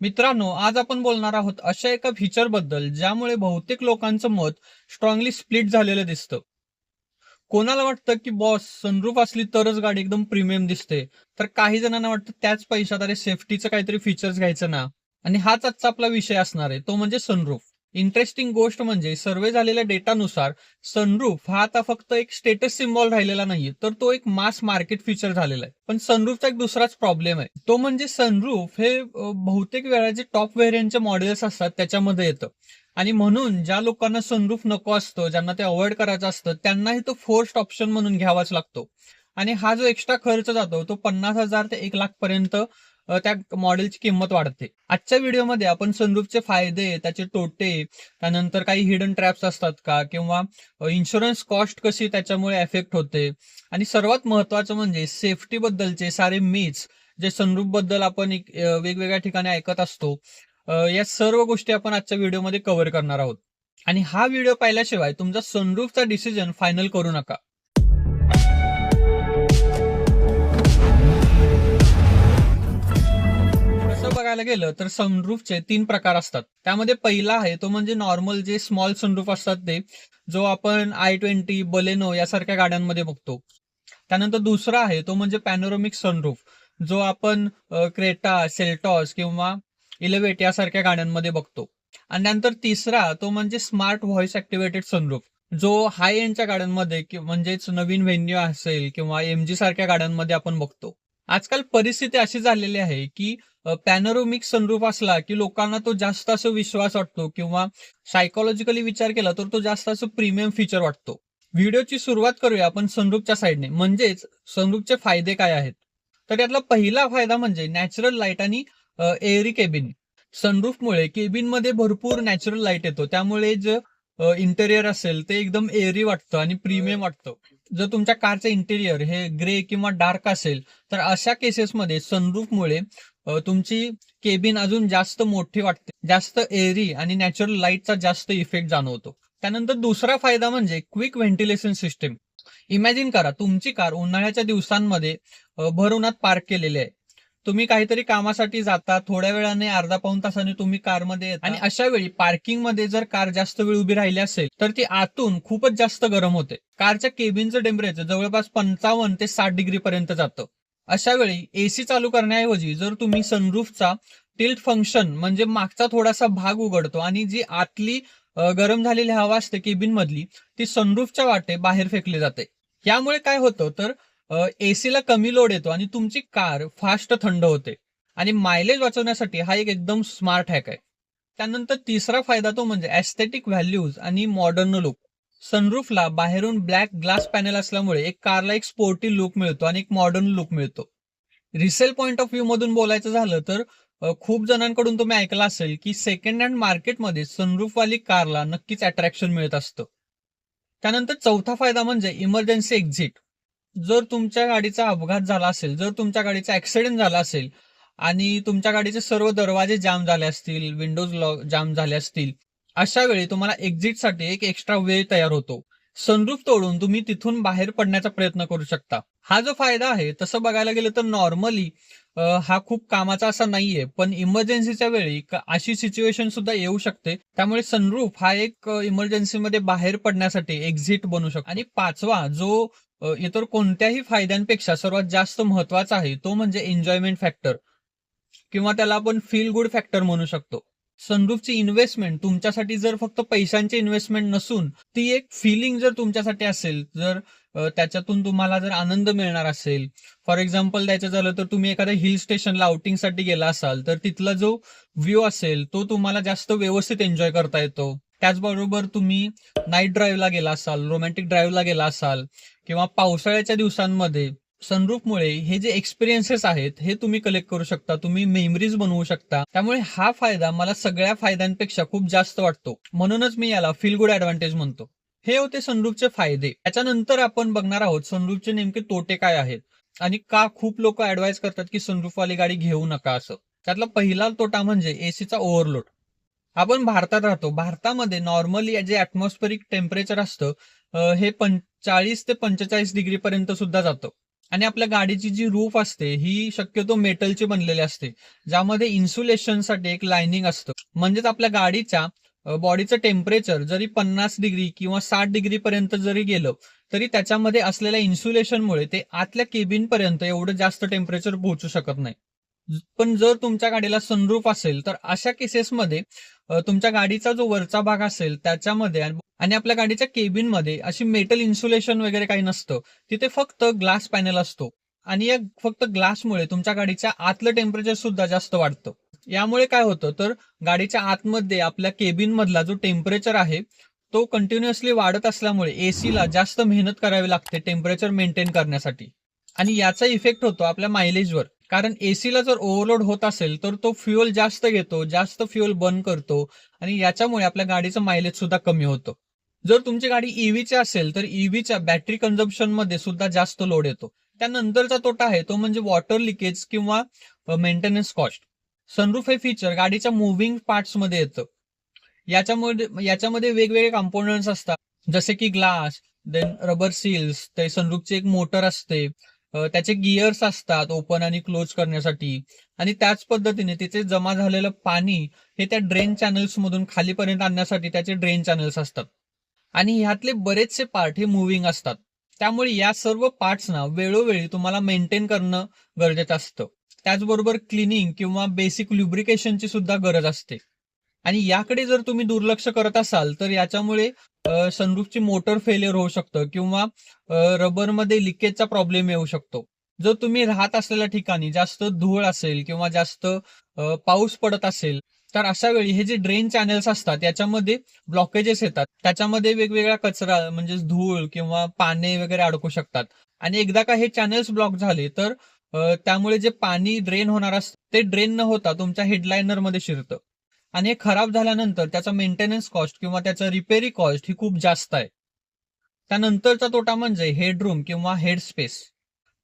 मित्रांनो आज आपण बोलणार आहोत अशा एका फीचरबद्दल ज्यामुळे बहुतेक लोकांचं मत स्ट्रॉंगली स्प्लिट झालेलं दिसतं. कोणाला वाटतं की बॉस सनरूफ असली तरच गाडी एकदम प्रीमियम दिसते? तर काही जणांना वाटतं त्याच पैशात अरे सेफ्टीचं काहीतरी फीचर्स घ्यायचं ना? आणि हाच आजचा आपला विषय असणार आहे तो म्हणजे सनरूफ इंटरेस्टिंग गोष्ट म्हणजे सर्वे झालेल्या डेटानुसार सनरूफ हा आता फक्त एक स्टेटस सिम्बॉल राहिलेला नाहीये तर तो एक मास मार्केट फीचर झालेला आहे. पण सनरूफचा एक दुसराच प्रॉब्लेम आहे. तो म्हणजे सनरूफ हे बहुतेक वेळा जे टॉप व्हेरियंटचे मॉडेल्स असतात त्याच्यामध्ये येतं. आणि म्हणून ज्या लोकांना सनरूफ नको असतो ज्यांना ते अवॉइड करायचं असतं त्यांनाही तो फोर्स्ट ऑप्शन म्हणून घ्यावाच लागतो. आणि हा जो एक्स्ट्रा खर्च जातो तो पन्नास हजार ते एक लाख पर्यंत त्या मॉडेलची किंमत वाढते आजच्या व्हिडिओमध्ये आपण सनरूफचे फायदे त्याचे तोटे त्यानंतर काही हिडन ट्रॅप्स असतात का किंवा इन्शुरन्स कॉस्ट कशी त्याच्यामुळे एफेक्ट होते? आणि सर्वात महत्वाचं म्हणजे सेफ्टी बद्दलचे सारे मीच जे सनरूफबद्दल आपण एक, वेगवेगळ्या ठिकाणी ऐकत असतो या सर्व गोष्टी आपण आजच्या व्हिडिओमध्ये कव्हर करणार आहोत. आणि हा व्हिडिओ पाहिल्याशिवाय तुमचा सनरूफचा डिसिजन फायनल करू नका. बघायला गेलं तर सनरूफचे तीन प्रकार असतात. त्यामध्ये पहिला आहे तो म्हणजे नॉर्मल जे स्मॉल सनरूफ असतात ते जो आपण आय ट्वेंटी बलेनो यासारख्या गाड्यांमध्ये बघतो. त्यानंतर दुसरा आहे तो म्हणजे पॅनोरोमिक सनरूफ जो आपण क्रेटा सेल्टॉस किंवा इलेवेट यासारख्या गाड्यांमध्ये बघतो. आणि नंतर तिसरा तो म्हणजे स्मार्ट व्हॉइस ऍक्टिव्हेटेड सनरूफ जो हाय एंडच्या गाड्यांमध्ये म्हणजेच नवीन व्हेन्यू असेल किंवा एमजी सारख्या गाड्यांमध्ये आपण बघतो. आजकाल परिस्थिती अशी झालेली आहे की पॅनोरोमिक सनरूफ असला की लोकांना तो जास्त असं विश्वास वाटतो किंवा सायकोलॉजिकली विचार केला तर तो जास्त असं प्रीमियम फीचर वाटतो. व्हिडिओची सुरुवात करूया आपण सनरूफच्या साईडने म्हणजेच सनरूफचे फायदे काय आहेत? तर यातला पहिला फायदा म्हणजे नॅचरल लाइट आणि एअरी केबिन सनरूफमुळे केबिनमध्ये भरपूर नॅचरल लाइट येतो. त्यामुळे जे इंटेरियर असेल ते एकदम एअरी वाटतं आणि प्रीमियम वाटतं. जर तुमच्या कारचं इंटेरियर हे ग्रे किंवा डार्क असेल तर अशा केसेसमध्ये सनरूफमुळे तुमची केबिन अजून जास्त मोठी वाटते. जास्त एअरी आणि नॅचरल लाईटचा जास्त इफेक्ट जाणवतो. त्यानंतर दुसरा फायदा म्हणजे क्विक व्हेंटिलेशन सिस्टीम इमॅजिन करा तुमची कार उन्हाळ्याच्या दिवसांमध्ये भर उन्हात पार्क केलेली आहे. तुम्ही काहीतरी कामासाठी जाता थोड्या वेळाने अर्धा पाऊन तासाने तुम्ही कारमध्ये येता. आणि अशा वेळी पार्किंगमध्ये जर कार जास्त वेळ उभी राहिली असेल तर ती आतून खूपच जास्त गरम होते. कारच्या केबिनचं टेम्परेचर जवळपास पंचावन्न ते साठ डिग्री पर्यंत जातं. अशा वेळी एसी चालू करण्याऐवजी जर तुम्ही सनरूफचा टिल्ट फंक्शन म्हणजे मागचा थोडासा भाग उघडतो आणि जी आतली गरम झालेली हवा असते केबिन मधली ती सनरूफच्या वाटे बाहेर फेकली जाते. यामुळे काय होतं तर एसीला कमी लोड येतो आणि तुमची कार फास्ट थंड होते. आणि मायलेज वाचवण्यासाठी हा एक एकदम स्मार्ट हॅक आहे. त्यानंतर तिसरा फायदा तो म्हणजे एस्थेटिक व्हॅल्यूज आणि मॉडर्न लुक सनरूफला बाहेरून ब्लॅक ग्लास पॅनेल असल्यामुळे एक कारला एक स्पोर्टी लुक मिळतो आणि एक मॉडर्न लुक मिळतो. रिसेल पॉईंट ऑफ व्ह्यू मधून बोलायचं झालं तर खूप जणांकडून तुम्ही ऐकलं असेल की सेकंड हँड मार्केटमध्ये सनरूफवाली कारला नक्कीच अट्रॅक्शन मिळत असतं. त्यानंतर चौथा फायदा म्हणजे इमर्जन्सी एक्झिट जर तुमच्या गाडीचा अपघात झाला असेल जर तुमच्या गाडीचा ऍक्सिडेंट झाला असेल आणि तुमच्या गाडीचे सर्व दरवाजे जाम झाले असतील विंडोज लॉक जाम झाले असतील अशा वेळी तुम्हाला एक्झिटसाठी एक एक्स्ट्रा वेळ तयार होतो. सनरूफ तोडून तुम्ही तिथून बाहेर पडण्याचा प्रयत्न करू शकता. हा जो फायदा आहे तसं बघायला गेलं तर नॉर्मली हा खूप कामाचा असा नाहीये पण इमर्जन्सीच्या वेळी अशी सिच्युएशन सुद्धा येऊ शकते. त्यामुळे सनरूफ हा एक इमर्जन्सीमध्ये बाहेर पडण्यासाठी एक्झिट बनू शकतो. आणि पाचवा जो इतर कोणत्याही फायद्यांपेक्षा सर्वात जास्त महत्त्वाचा आहे तो म्हणजे एन्जॉयमेंट फॅक्टर किंवा त्याला आपण फील गुड फॅक्टर म्हणू शकतो. सनरूफची इन्व्हेस्टमेंट तुमच्यासाठी जर फक्त पैशांची इन्व्हेस्टमेंट नसून ती एक फिलिंग जर तुमच्यासाठी असेल जर त्याच्यातून तुम्हाला जर आनंद मिळणार असेल फॉर एक्झाम्पल द्यायचं झालं तर तुम्ही एखाद्या हिल स्टेशनला आउटिंगसाठी गेला असाल तर तिथला जो व्ह्यू असेल तो तुम्हाला जास्त व्यवस्थित एन्जॉय करता येतो. त्याचबरोबर तुम्ही नाईट ड्राईव्हला गेला असाल रोमॅन्टिक ड्राईव्हला गेला असाल किंवा पावसाळ्याच्या दिवसांमध्ये सनरूफमुळे हे जे एक्सपिरियन्सेस आहेत हे तुम्ही कलेक्ट करू शकता तुम्ही मेमरीज बनवू शकता. त्यामुळे हा फायदा मला सगळ्या फायद्यांपेक्षा खूप जास्त वाटतो. म्हणूनच मी याला फील गुड ऍडव्हान्टेज म्हणतो. हे होते सनरूफचे फायदे. त्याच्यानंतर आपण बघणार आहोत सनरूफचे नेमके तोटे काय आहेत? आणि का खूप लोक ऍडवाइस करतात की सनरूफवाली गाडी घेऊ नका असं? त्यातला पहिला तोटा म्हणजे एसीचा ओव्हरलोड आपण भारतात राहतो. भारतामध्ये नॉर्मली जे ऍटमॉस्फेरिक टेम्परेचर असतं हे पंचाळीस ते पंचेचाळीस डिग्री पर्यंत सुद्धा जातं. आणि आपल्या गाडीची जी रूफ असते ही शक्यतो मेटलची बनलेली असते. ज्यामध्ये इन्सुलेशनसाठी एक लाइनिंग असतं. म्हणजेच आपल्या गाडीच्या बॉडीचं टेम्परेचर जरी पन्नास डिग्री किंवा साठ डिग्री पर्यंत जरी गेलं तरी त्याच्यामध्ये असलेल्या इन्सुलेशनमुळे ते आतल्या केबिन पर्यंत एवढं जास्त टेम्परेचर पोहोचू शकत नाही. पण जर तुमच्या गाडीला सनरूफ असेल तर अशा केसेसमध्ये तुमच्या गाडीचा जो वरचा भाग असेल त्याच्यामध्ये आणि- आणि आपल्या गाडीच्या केबिनमध्ये अशी मेटल इन्सुलेशन वगैरे काही नसतं तिथे फक्त ग्लास पॅनल असतो. आणि या फक्त ग्लासमुळे तुमच्या गाडीच्या आतलं टेम्परेचर सुद्धा जास्त वाढतं. यामुळे काय होतं तर गाडीच्या आतमध्ये आपल्या केबिन मधला जो टेम्परेचर आहे तो कंटिन्युअसली वाढत असल्यामुळे एसीला जास्त मेहनत करावी लागते टेम्परेचर मेंटेन करण्यासाठी. आणि याचा इफेक्ट होतो आपल्या मायलेजवर कारण एसीला जर ओव्हरलोड होत असेल तर तो फ्युअल जास्त घेतो जास्त फ्युअल बर्न करतो आणि याच्यामुळे आपल्या गाडीचं मायलेज सुद्धा कमी होतं. जर तुमची गाडी ईव्हीची असेल तर ईव्हीच्या बॅटरी कन्झम्पशनमध्ये सुद्धा जास्त लोड येतो. त्यानंतरचा तोटा आहे तो म्हणजे वॉटर लिकेज किंवा मेंटेनन्स कॉस्ट सनरूफ हे फीचर गाडीच्या मुव्हिंग पार्ट्समध्ये येतं. याच्यामध्ये याच्यामध्ये वेगवेगळे कंपोनंट्स असतात. जसे की ग्लास देन रबर सील्स ते सनरूफची एक मोटर असते. त्याचे गिअर्स असतात ओपन आणि क्लोज करण्यासाठी. आणि त्याच पद्धतीने तिथे जमा झालेलं पाणी हे त्या ड्रेन चॅनल्स मधून खालीपर्यंत आणण्यासाठी त्याचे ड्रेन चॅनल्स असतात. आणि ह्यातले बरेचसे पार्ट हे मुव्हिंग असतात. त्यामुळे या सर्व पार्ट्सना वेळोवेळी तुम्हाला मेंटेन करणं गरजेचं असतं. त्याचबरोबर क्लिनिंग किंवा बेसिक ल्युब्रिकेशनची सुद्धा गरज असते. आणि याकडे जर तुम्ही दुर्लक्ष करत असाल तर याच्यामुळे सनरूफची मोटर फेलियर होऊ शकतं किंवा रबरमध्ये लिकेजचा प्रॉब्लेम येऊ शकतो. जर तुम्ही राहत असलेल्या ठिकाणी जास्त धूळ असेल किंवा जास्त पाऊस पडत असेल तर अशा वेळी हे जे ड्रेन चॅनेल्स असतात याच्यामध्ये ब्लॉकेजेस येतात. त्याच्यामध्ये वेगवेगळा कचरा म्हणजे धूळ किंवा पाने वगैरे अडकू शकतात. आणि एकदा का हे चॅनेल्स ब्लॉक झाले तर त्यामुळे जे पाणी ड्रेन होणार असतं ते ड्रेन न होता तुमच्या हेडलायनरमध्ये शिरतं. आणि हे खराब झाल्यानंतर त्याचा मेंटेनन्स कॉस्ट किंवा त्याचा रिपेरी कॉस्ट ही खूप जास्त आहे. त्यानंतरचा तोटा म्हणजे हेडरूम किंवा हेड स्पेस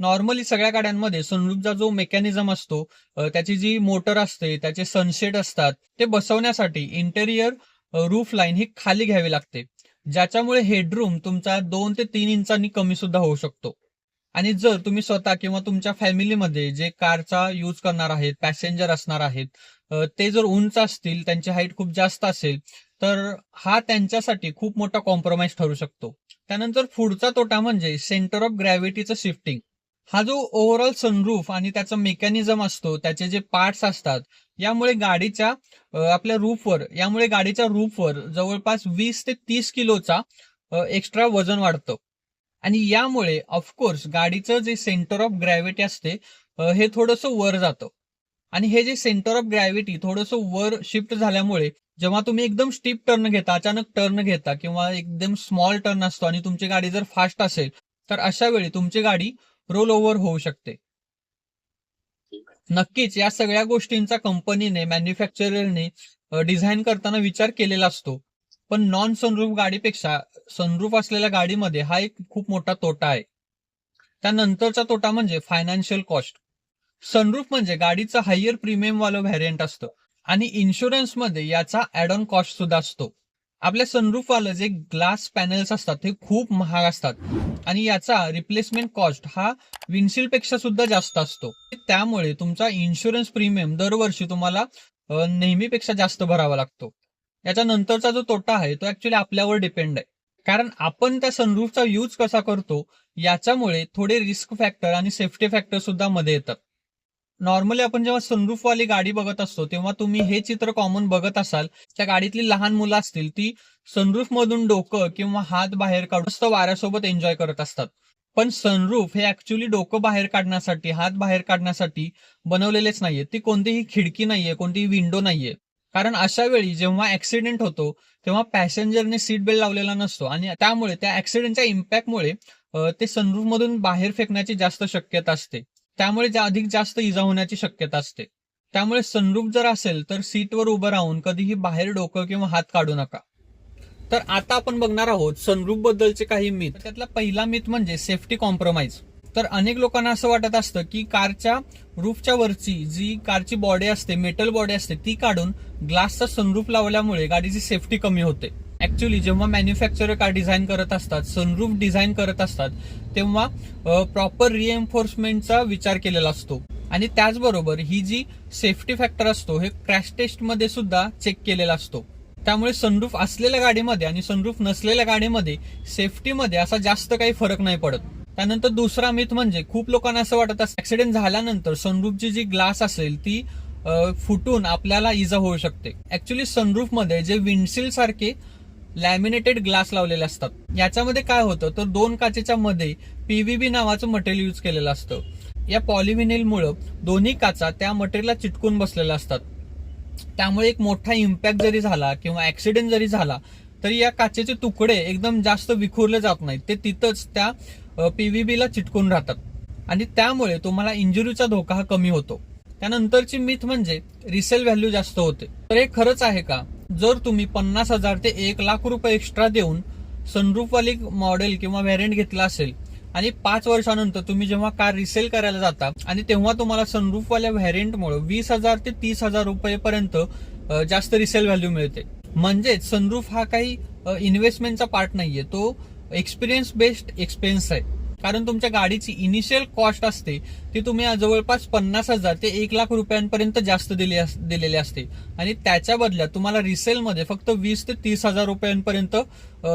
नॉर्मली सगळ्या गाड्यांमध्ये सनरूफचा जो मेकॅनिझम असतो त्याची जी मोटर असते त्याचे सनशेड असतात ते बसवण्यासाठी इंटेरियर रूफ लाईन ही खाली घ्यावी लागते. ज्याच्यामुळे हेडरूम तुमचा दोन ते तीन इंचांनी कमी सुद्धा होऊ शकतो. आणि जर तुम्ही स्वतः किंवा तुमच्या फॅमिलीमध्ये जे कारचा यूज करणार आहेत पॅसेंजर असणार आहेत ते जर उंच असतील त्यांची हाईट खूप जास्त असेल तर हा त्यांच्यासाठी खूप मोठा कॉम्प्रोमाइज ठरू शकतो. त्यानंतर पुढचा तोटा म्हणजे सेंटर ऑफ ग्रॅव्हिटीचं शिफ्टिंग हा जो ओव्हरऑल सनरूफ आणि त्याचा मेकॅनिझम असतो त्याचे जे पार्ट्स असतात यामुळे गाडीच्या आपल्या रूफवर यामुळे गाडीच्या रूफवर जवळपास वीस ते तीस किलोचा एक्स्ट्रा वजन वाढतं. आणि यामुळे ऑफकोर्स गाडीचं जे सेंटर ऑफ ग्रॅव्हिटी असते हे थोडंसं वर जातं. आणि हे जे सेंटर ऑफ ग्रॅव्हिटी थोडंसं वर शिफ्ट झाल्यामुळे जेव्हा तुम्ही एकदम स्टीप टर्न घेता अचानक टर्न घेता किंवा एकदम स्मॉल टर्न असतो आणि तुमची गाडी जर फास्ट असेल तर अशा वेळी तुमची गाडी रोल ओव्हर होऊ शकते. नक्कीच या सगळ्या गोष्टींचा कंपनीने मॅन्युफॅक्चररने डिझाईन करताना विचार केलेला असतो. पण नॉन सनरूफ गाडीपेक्षा सनरूफ असलेल्या गाडीमध्ये हा एक खूप मोठा तोटा आहे. त्यानंतरचा तोटा म्हणजे फायनान्शियल कॉस्ट सनरूफ म्हणजे गाडीचं हायर प्रीमियम वालं व्हॅरियंट असतं आणि इन्शुरन्समध्ये याचा ऍड ऑन कॉस्ट सुद्धा असतो. आपल्या सनरूफ वालं जे ग्लास पॅनल्स असतात ते खूप महाग असतात आणि याचा रिप्लेसमेंट कॉस्ट हा विन्सिल्डपेक्षा सुद्धा जास्त असतो. त्यामुळे तुमचा इन्शुरन्स प्रीमियम दरवर्षी तुम्हाला नेहमीपेक्षा जास्त भरावा लागतो. याच्या नंतरचा जो तोटा आहे तो ऍक्च्युली आपल्यावर डिपेंड आहे. कारण आपण त्या सनरूफचा यूज कसा करतो याच्यामुळे थोडे रिस्क फॅक्टर आणि सेफ्टी फॅक्टर सुद्धा मध्ये येतात. नॉर्मली आपण जेव्हा सनरूफ वाली गाडी बघत असतो तेव्हा तुम्ही हे चित्र कॉमन बघत असाल त्या गाडीतली लहान मुलं असतील ती सनरूफ मधून डोकं किंवा हात बाहेर काढून मस्त वाऱ्यासोबत एन्जॉय करत असतात. पण सनरूफ हे ऍक्च्युली डोकं बाहेर काढण्यासाठी हात बाहेर काढण्यासाठी बनवलेलेच नाहीये. ती कोणतीही खिडकी नाहीये कोणतीही विंडो नाहीये. कारण अशा वेळी जेव्हा ऍक्सिडेंट होतो तेव्हा पॅसेंजरने सीट बेल्ट लावलेला नसतो. आणि त्यामुळे त्या ऍक्सिडेंटच्या इम्पॅक्टमुळे ते सनरूफ मधून बाहेर फेकण्याची जास्त शक्यता असते. त्यामुळे जा- अधिक जास्त इजा होण्याची शक्यता असते. त्यामुळे सनरूफ जर असेल तर सीटवर उभं राहून कधीही बाहेर डोकं किंवा हात काढू नका. तर आता आपण बघणार आहोत सनरूफ बद्दलचे काही मिथ त्यातला पहिला मिथ म्हणजे सेफ्टी कॉम्प्रोमाइज तर अनेक लोकांना असं वाटत असतं की कारच्या रूफच्या वरची जी कारची बॉडी असते मेटल बॉडी असते ती काढून ग्लासचा सनरूफ लावल्यामुळे गाडीची सेफ्टी कमी होते. ऍक्च्युली जेव्हा मॅन्युफॅक्चरर कार डिझाईन करत असतात सनरूफ डिझाईन करत असतात तेव्हा प्रॉपर रिएन्फोर्समेंटचा विचार केलेला असतो. आणि त्याचबरोबर ही जी सेफ्टी फॅक्टर असतो हे क्रॅश टेस्टमध्ये सुद्धा चेक केलेला असतो. त्यामुळे सनरूफ असलेल्या गाडीमध्ये आणि सनरूफ नसलेल्या गाडीमध्ये सेफ्टीमध्ये असा जास्त काही फरक नाही पडत. त्यानंतर दुसरा मिथ म्हणजे खूप लोकांना असं वाटत असतं ऍक्सिडेंट झाल्यानंतर सनरूफची जी ग्लास असेल ती फुटून आपल्याला इजा होऊ शकते. ऍक्च्युली सनरूफमध्ये जे विंडशील्ड सारखे लॅमिनेटेड ग्लास लावलेले असतात याच्यामध्ये काय होतं तर दोन काचेच्या मध्ये पीव्हीबी नावाचं मटेरियल यूज केलेलं असतं. या पॉलिव्हिनेलमुळं दोन्ही काचा त्या मटेरियलला चिटकून बसलेल्या असतात. त्यामुळे एक मोठा इम्पॅक्ट जरी झाला किंवा ऍक्सिडेंट जरी झाला तरी या काचेचे तुकडे एकदम जास्त विखुरले जात नाहीत. ते तिथंच त्या पीव्हीबी ला चिटकून राहतात. आणि त्यामुळे तुम्हाला इंजुरीचा धोका हा कमी होतो. त्यानंतरची मिथ म्हणजे रिसेल व्हॅल्यू जास्त होते. तर हे खरंच आहे का? जर तुम्ही पन्नास हजार ते एक लाख रुपये एक्स्ट्रा देऊन सनरूफवाली मॉडेल किंवा व्हेरियंट घेतला असेल आणि पाच वर्षानंतर तुम्ही जेव्हा कार रिसेल करायला जाता आणि तेव्हा तुम्हाला सनरूफवाल्या व्हॅरियंटमुळे वीस हजार ते तीस हजार रुपयेपर्यंत पर्यंत जास्त रिसेल व्हॅल्यू मिळते. म्हणजेच सनरूफ हा काही इन्व्हेस्टमेंटचा पार्ट नाहीये. तो एक्सपिरियन्स बेस्ड एक्सपेन्स आहे. कारण तुमच्या गाडीची इनिशियल कॉस्ट असते. ती तुम्ही जवळपास पन्नास हजार ते एक लाख रुपयांपर्यंत जास्त दिली अस- दिलेली असते. आणि त्याच्या बदल्यात तुम्हाला रिसेलमध्ये फक्त वीस ते तीस हजार रुपयांपर्यंत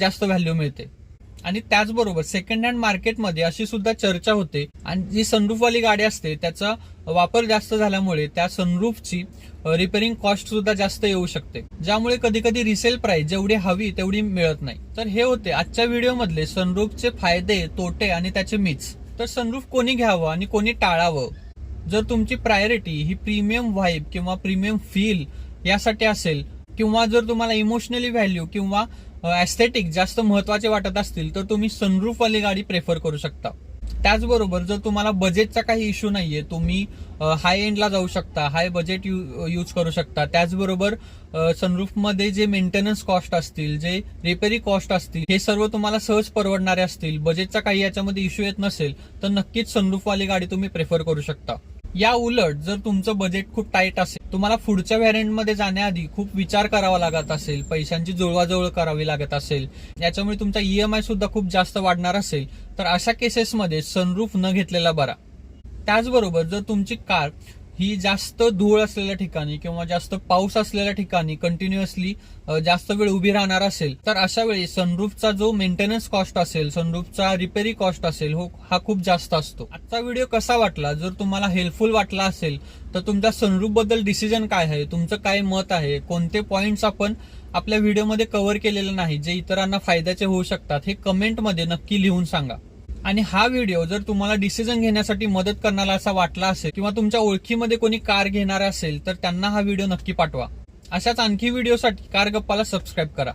जास्त व्हॅल्यू मिळते. आणि त्याचबरोबर सेकंड हँड मार्केटमध्ये अशी सुद्धा चर्चा होते. आणि जी सनरूफवाली गाडी असते त्याचा वापर जास्त झाल्यामुळे त्या सनरूफची रिपेअरिंग कॉस्ट सुद्धा जास्त येऊ शकते. ज्यामुळे कधी कधी रिसेल प्राइस जेवढी हवी तेवढी मिळत नाही. तर हे होते आजच्या व्हिडिओमधले सनरूफचे फायदे तोटे आणि त्याचे मिच तर सनरूफ कोणी घ्यावं आणि कोणी टाळावं? जर तुमची प्रायोरिटी ही प्रीमियम व्हाईब किंवा प्रीमियम फील यासाठी असेल किंवा जर तुम्हाला इमोशनली व्हॅल्यू किंवा ॲस्थेटिक जास्त महत्त्वाचे वाटत असतील तर तुम्ही सनरूफवाली गाडी प्रेफर करू शकता. त्याचबरोबर जर तुम्हाला बजेटचा काही इश्यू नाहीये तुम्ही हाय एंडला जाऊ शकता हाय बजेट यूज करू शकता. त्याचबरोबर सनरूफमध्ये जे मेंटेनन्स कॉस्ट असतील जे रिपेरी कॉस्ट असतील हे सर्व तुम्हाला सहज परवडणारे असतील. बजेटचा काही याच्यामध्ये इश्यू येत नसेल तर नक्कीच सनरूफवाली गाडी तुम्ही प्रेफर करू शकता. या उलट जर तुमचं बजेट खूप टाईट असेल तुम्हाला पुढच्या व्हॅरियंटमध्ये जाण्याआधी खूप विचार करावा लागत असेल पैशांची जुळवाजुळव करावी लागत असेल याच्यामुळे तुमचा ईएमआय सुद्धा खूप जास्त वाढणार असेल तर अशा केसेसमध्ये सनरूफ न घेतलेला बरा. त्याचबरोबर जर तुमची कार ही जास्त धूळ असलेल्या ठिकाणी किंवा जास्त पाऊस असलेल्या ठिकाणी कंटिन्युअसली जास्त वेळ उभी राहणार असेल तर अशा वेळी सनरूफचा जो मेंटेनन्स कॉस्ट असेल सनरूफचा रिपेरी कॉस्ट असेल हो हा खूप जास्त असतो. आजचा व्हिडिओ कसा वाटला? जर तुम्हाला हेल्पफुल वाटला असेल तर तुमच्या सनरूफबद्दल डिसिजन काय आहे? तुमचं काय मत आहे? कोणते पॉइंट्स आपण आपल्या व्हिडिओमध्ये कव्हर केलेले नाही जे इतरांना फायद्याचे होऊ शकतात हे कमेंटमध्ये नक्की लिहून सांगा. आणि हा व्हिडिओ जर तुम्हाला डिसिजन घेण्यासाठी मदत करणारा असा वाटला असेल किंवा तुमच्या ओळखीमध्ये कोणी कार घेणारा असेल तर त्यांना हा व्हिडिओ नक्की पाठवा. अशाच आणखी व्हिडिओसाठी कार गप्पाला सबस्क्राईब करा.